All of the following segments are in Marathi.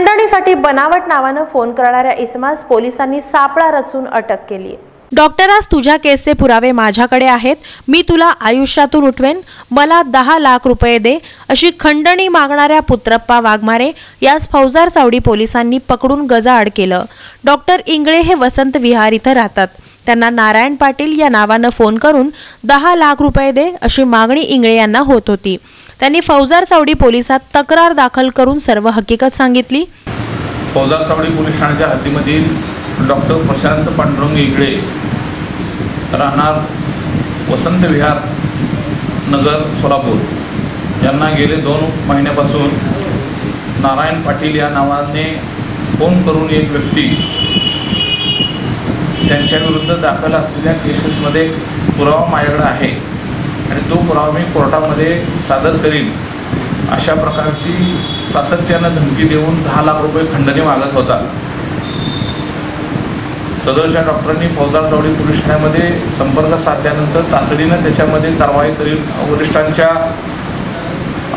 खंडणीसाठी बनावट नावानं फोन करणाऱ्या इसमास पोलिसांनी सापळा रचून अटक केली डॉक्टरास तुझ्या केसचे पुरावे माझ्याकडे आहेत. मी तुला आयुष्यातून उठवेन. मला दहा लाख रुपये दे. अशी खंडणी मागणाऱ्या पुत्रप्पा वाघमारे याच फौजार चावडी पोलिसांनी पकडून गजाआड केलं. डॉक्टर इंगळे हे वसंत विहार इथं राहतात. त्यांना नारायण पाटील या नावानं फोन करून दहा लाख रुपये दे अशी मागणी इंगळे यांना होत होती. त्यांनी फौजार चावडी पोलिसात तक्रार दाखल करून सर्व हकीकत सांगितली. फौजार चावडी पोलीस ठाण्याच्या हद्दीमधील डॉक्टर प्रशांत पांडुरंग इगळे राहणार वसंत विहार नगर सोलापूर. यांना गेले दोन महिन्यापासून नारायण पाटील या नावाने फोन करून एक व्यक्ती त्यांच्याविरुद्ध दाखल असलेल्या केसेसमध्ये पुरावा माझ्याकडे आहे. पुरावा मी कोर्टामध्ये सादर करीन. अशा प्रकारची सातत्यानं धमकी देऊन दहा लाख रुपये खंडणी मागत होता. सदरच्या डॉक्टरांनी फौजदार चौडी पोलीस ठाण्यामध्ये संपर्क साधल्यानंतर तातडीनं त्याच्यामध्ये कारवाई करील वरिष्ठांच्या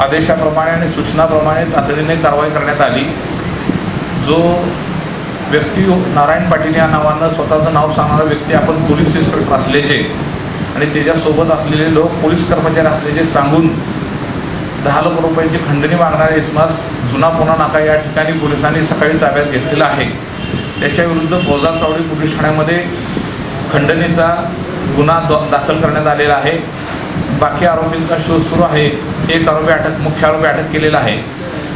आदेशाप्रमाणे आणि सूचनाप्रमाणे तातडीने कारवाई करण्यात आली. जो व्यक्ती नारायण पाटील या नावानं स्वतःचं नाव सांगणारा व्यक्ती आपण पोलीस इन्स्पेक्टर असल्याचे आणि त्याच्यासोबत असलेले लोक पोलीस कर्मचारी असल्याचे सांगून दहा लाख रुपयांची खंडणी मागणारे इसमास जुना पुन्हा नाका या ठिकाणी पोलिसांनी सकाळी ताब्यात घेतलेला आहे. त्याच्याविरुद्ध फौजदार चावडी पोलीस ठाण्यामध्ये खंडणीचा गुन्हा द- दाखल करण्यात आलेला आहे. बाकी आरोपींचा शोध सुरू आहे. एक आरोपी अटक मुख्य आरोपी अटक केलेला आहे.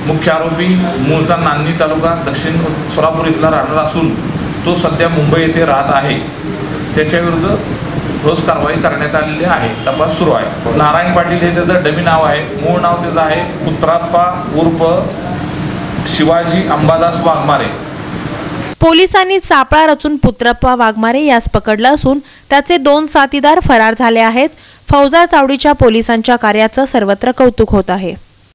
मुख्य आरोपी मूळचा नांदी तालुका दक्षिण सोलापूर इथला राहणार असून तो सध्या मुंबई येथे राहत आहे. त्याच्याविरुद्ध ठोस कारवाई करण्यात आलेली आहे. तपास सुरू आहे. नारायण पाटील हे त्याचं डमी नाव आहे. मूळ नाव त्याचं आहे पुत्राप्पा उर्फ शिवाजी अंबादास वाघमारे. पोलिसांनी सापळा रचून पुत्रप्पा वाघमारे यास पकडलं असून त्याचे दोन साथीदार फरार झाले आहेत. फौजा चावडीच्या पोलिसांच्या कार्याचं सर्वत्र कौतुक होत आहे.